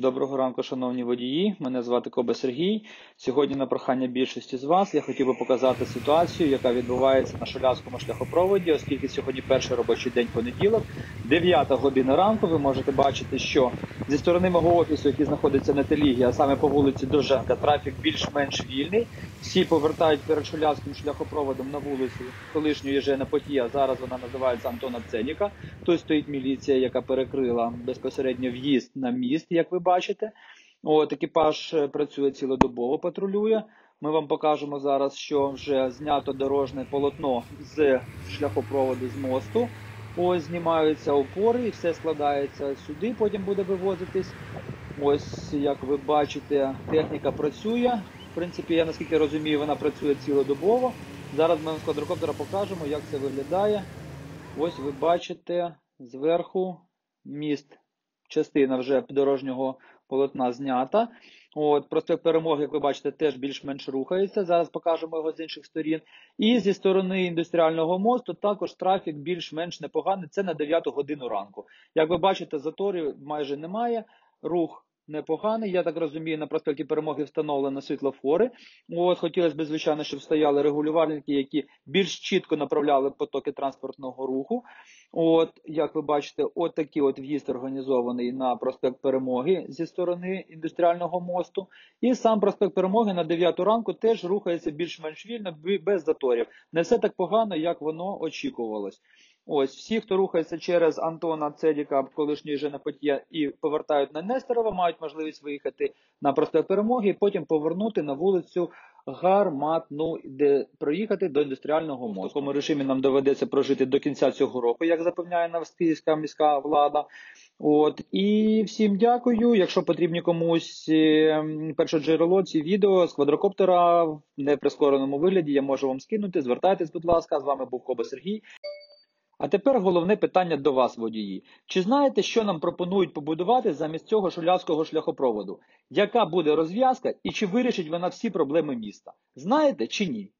Доброго ранку, шановні водії. Мене звати Коба Сергій. Сьогодні, на прохання більшості з вас, я хотів би показати ситуацію, яка відбувається на шулявському шляхопроводі, оскільки сьогодні перший робочий день понеділок, 9 година ранку. Ви можете бачити, що зі сторони мого офісу, який знаходиться на Телігі, а саме по вулиці Доженка, трафік більш-менш вільний. Всі повертають перед шулявським шляхопроводом на вулицю колишньої Єжена Потія. Зараз вона називається Антона Ценіка. Тут стоїть міліція, яка перекрила безпосередньо в'їзд на міст, як ви бачите. От екіпаж працює цілодобово, патрулює. Ми вам покажемо зараз, що вже знято дорожне полотно з шляхопроводу з мосту. Ось знімаються опори і все складається сюди. Потім буде вивозитись. Ось як ви бачите, техніка працює. В принципі, я наскільки розумію, вона працює цілодобово. Зараз ми з квадрокоптера покажемо, як це виглядає. Ось ви бачите зверху міст, частина вже дорожнього полотна знята. От, проспект перемоги, як ви бачите, теж більш-менш рухається. Зараз покажемо його з інших сторін. І зі сторони індустріального мосту також трафік більш-менш непоганий. Це на 9 годину ранку. Як ви бачите, заторів майже немає. Рух непоганий. Я так розумію, на проспекті перемоги встановлено світлофори. От хотілося б, звичайно, щоб стояли регулювальники, які більш чітко направляли потоки транспортного руху. От, як ви бачите, от такий от в'їзд організований на проспект Перемоги зі сторони індустріального мосту. І сам проспект Перемоги на 9 ранку теж рухається більш-менш вільно, без заторів. Не все так погано, як воно очікувалось. Ось всі, хто рухається через Антона Цедіка, колишньої Женопотія, і повертають на Нестерова, мають можливість виїхати на проспект Перемоги і потім повернути на вулицю Гарматну, де проїхати до індустріального мосту. В такому режимі нам доведеться прожити до кінця цього року, як запевняє Новскільська міська влада. От і всім дякую. Якщо потрібні комусь ем, перше джерело, ці відео з квадрокоптера в неприскореному вигляді, я можу вам скинути. Звертайтесь, будь ласка, з вами був Коба Сергій. А тепер головне питання до вас, водії. Чи знаєте, що нам пропонують побудувати замість цього шулявського шляхопроводу? Яка буде розв'язка і чи вирішить вона всі проблеми міста? Знаєте чи ні?